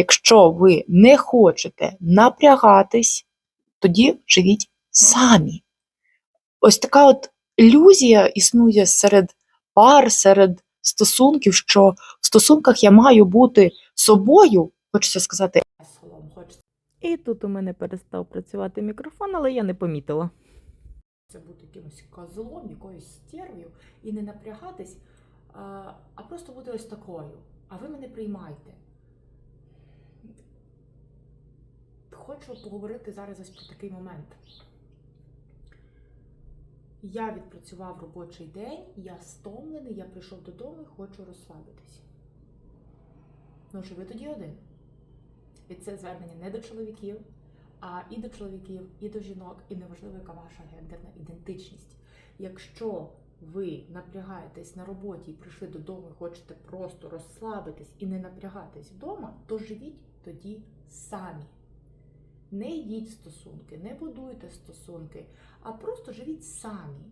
Якщо ви не хочете напрягатись, тоді живіть самі. Ось така от ілюзія існує серед пар, серед стосунків, що в стосунках я маю бути собою, хочеться сказати, І тут у мене перестав працювати мікрофон, але я не помітила. Це бути якимось козлом, якоюсь стервою і не напрягатись, а, а просто бути ось такою. А ви мене приймайте. Хочу поговорити зараз ось про такий момент. Я відпрацював робочий день, я стомлений, я прийшов додому і хочу розслабитись. Ну, живи тоді один. І це звернення не до чоловіків, а і до чоловіків, і до жінок, і неважливо, яка ваша гендерна ідентичність. Якщо ви напрягаєтесь на роботі і прийшли додому і хочете просто розслабитись і не напрягатись вдома, то живіть тоді самі. Не йдіть в стосунки, не будуйте стосунки, а просто живіть самі.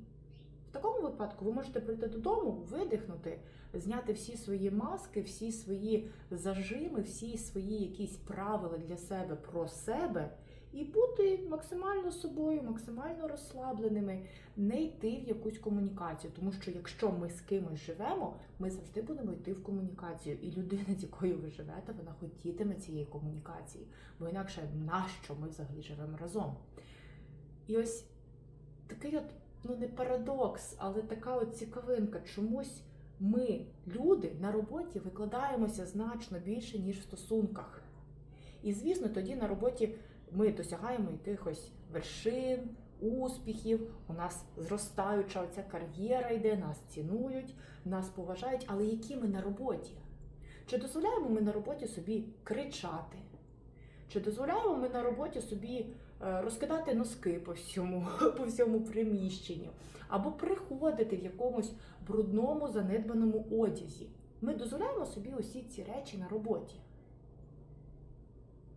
В такому випадку ви можете прийти додому, видихнути, зняти всі свої маски, всі свої зажими, всі свої якісь правила для себе про себе і бути максимально собою, максимально розслабленими, не йти в якусь комунікацію. Тому що якщо ми з кимось живемо, ми завжди будемо йти в комунікацію. І людина, з якою ви живете, вона хотітиме цієї комунікації. Бо інакше нащо ми взагалі живемо разом? І ось такий от, ну не парадокс, але така от цікавинка. Чомусь ми, люди, на роботі викладаємося значно більше, ніж в стосунках. І звісно, тоді на роботі ми досягаємо якихось вершин, успіхів, у нас зростаюча оця кар'єра йде, нас цінують, нас поважають, але які ми на роботі? Чи дозволяємо ми на роботі собі кричати? Чи дозволяємо ми на роботі собі е, розкидати носки по всьому, по всьому приміщенню, або приходити в якомусь брудному занедбаному одязі? Ми дозволяємо собі усі ці речі на роботі.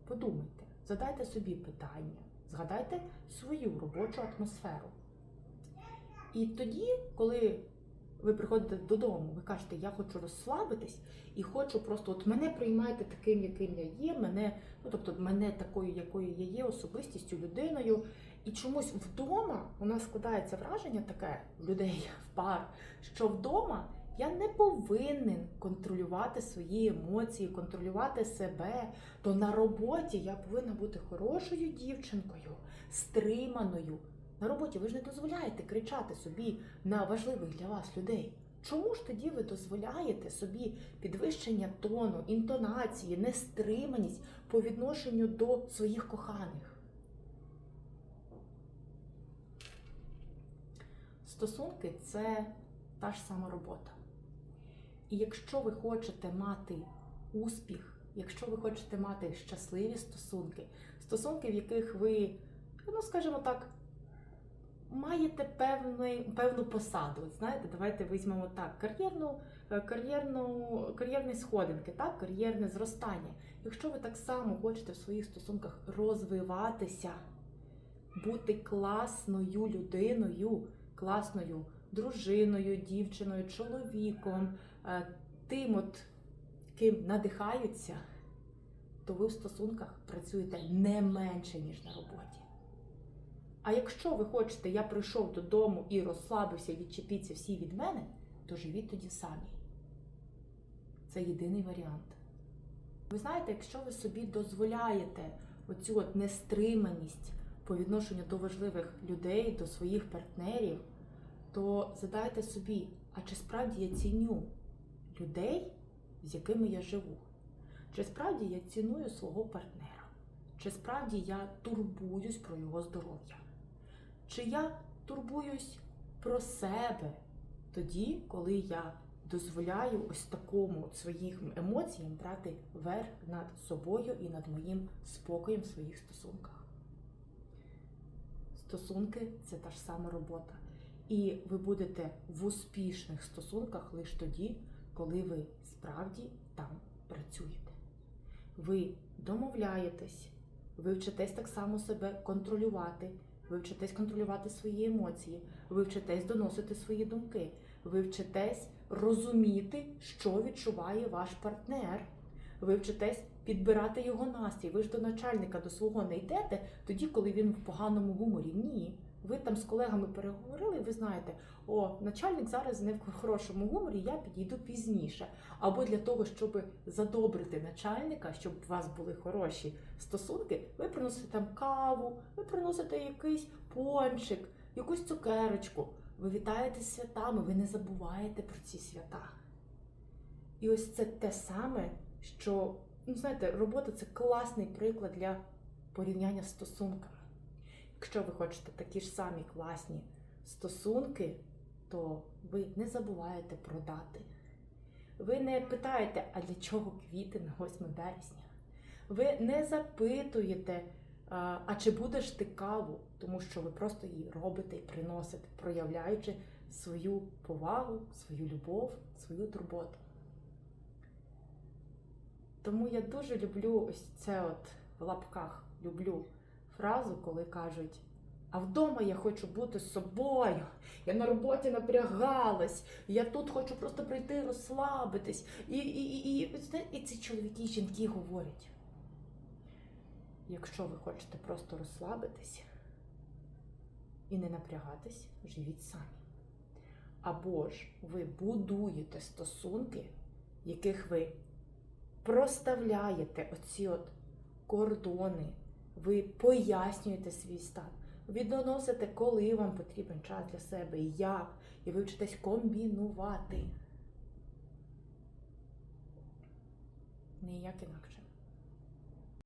Подумайте, задайте собі питання, згадайте свою робочу атмосферу. І тоді, коли ви приходите додому, ви кажете, я хочу розслабитись і хочу просто, от мене приймайте таким, яким я є, мене, ну тобто мене такою, якою я є, особистістю, людиною. І чомусь вдома у нас складається враження таке людей в пар, що вдома я не повинен контролювати свої емоції, контролювати себе. То на роботі я повинна бути хорошою дівчинкою, стриманою. На роботі ви ж не дозволяєте кричати собі на важливих для вас людей. Чому ж тоді ви дозволяєте собі підвищення тону, інтонації, нестриманість по відношенню до своїх коханих? Стосунки це та ж сама робота. І якщо ви хочете мати успіх, якщо ви хочете мати щасливі стосунки, стосунки, в яких ви, ну скажімо так, маєте певний, певну посаду. Знаєте, давайте візьмемо так: кар'єрну, е, кар'єрну, кар'єрні сходинки, так, кар'єрне зростання. Якщо ви так само хочете в своїх стосунках розвиватися, бути класною людиною, класною дружиною, дівчиною, чоловіком, тим, от, ким надихаються, то ви в стосунках працюєте не менше, ніж на роботі. А якщо ви хочете, я прийшов додому і розслабився, відчепіться всі від мене, то живіть тоді самі. Це єдиний варіант. Ви знаєте, якщо ви собі дозволяєте оцю от нестриманість по відношенню до важливих людей, до своїх партнерів, то задайте собі, а чи справді я ціню людей, з якими я живу? Чи справді я ціную свого партнера? Чи справді я турбуюсь про його здоров'я? Чи я турбуюсь про себе тоді, коли я дозволяю ось такому своїм емоціям брати верх над собою і над моїм спокоєм в своїх стосунках? Стосунки це та ж сама робота. І ви будете в успішних стосунках лише тоді, коли ви справді там працюєте. Ви домовляєтесь, ви вчитесь так само себе контролювати, ви вчитесь контролювати свої емоції, ви вчитесь доносити свої думки, ви вчитесь розуміти, що відчуває ваш партнер, ви вчитесь підбирати його настрій. Ви ж до начальника до свого не йдете тоді, коли він в поганому гуморі. Ні. Ви там з колегами переговорили, і ви знаєте, о, начальник зараз не в хорошому гуморі, я підійду пізніше. Або для того, щоб задобрити начальника, щоб у вас були хороші стосунки, ви приносите там каву, ви приносите якийсь пончик, якусь цукерочку. Ви вітаєте святами, ви не забуваєте про ці свята. І ось це те саме, що, ну знаєте, робота це класний приклад для порівняння з стосунками. Якщо ви хочете такі ж самі класні стосунки, то ви не забуваєте продати. Ви не питаєте, а для чого квіти на 8 березня? Ви не запитуєте, а чи будеш ти каву, тому що ви просто її робите і приносите, проявляючи свою повагу, свою любов, свою турботу. Тому я дуже люблю ось це от в лапках люблю фразу, коли кажуть: а вдома я хочу бути з собою. Я на роботі напрягалась, я тут хочу просто прийти розслабитись. І, і, і, і, і ці чоловіки і жінки говорять. Якщо ви хочете просто розслабитись і не напрягатись, живіть самі. Або ж ви будуєте стосунки, яких ви проставляєте оці от кордони, ви пояснюєте свій стан, Відносите, коли вам потрібен час для себе, і як, і ви вчитесь комбінувати. Ніяк інакше.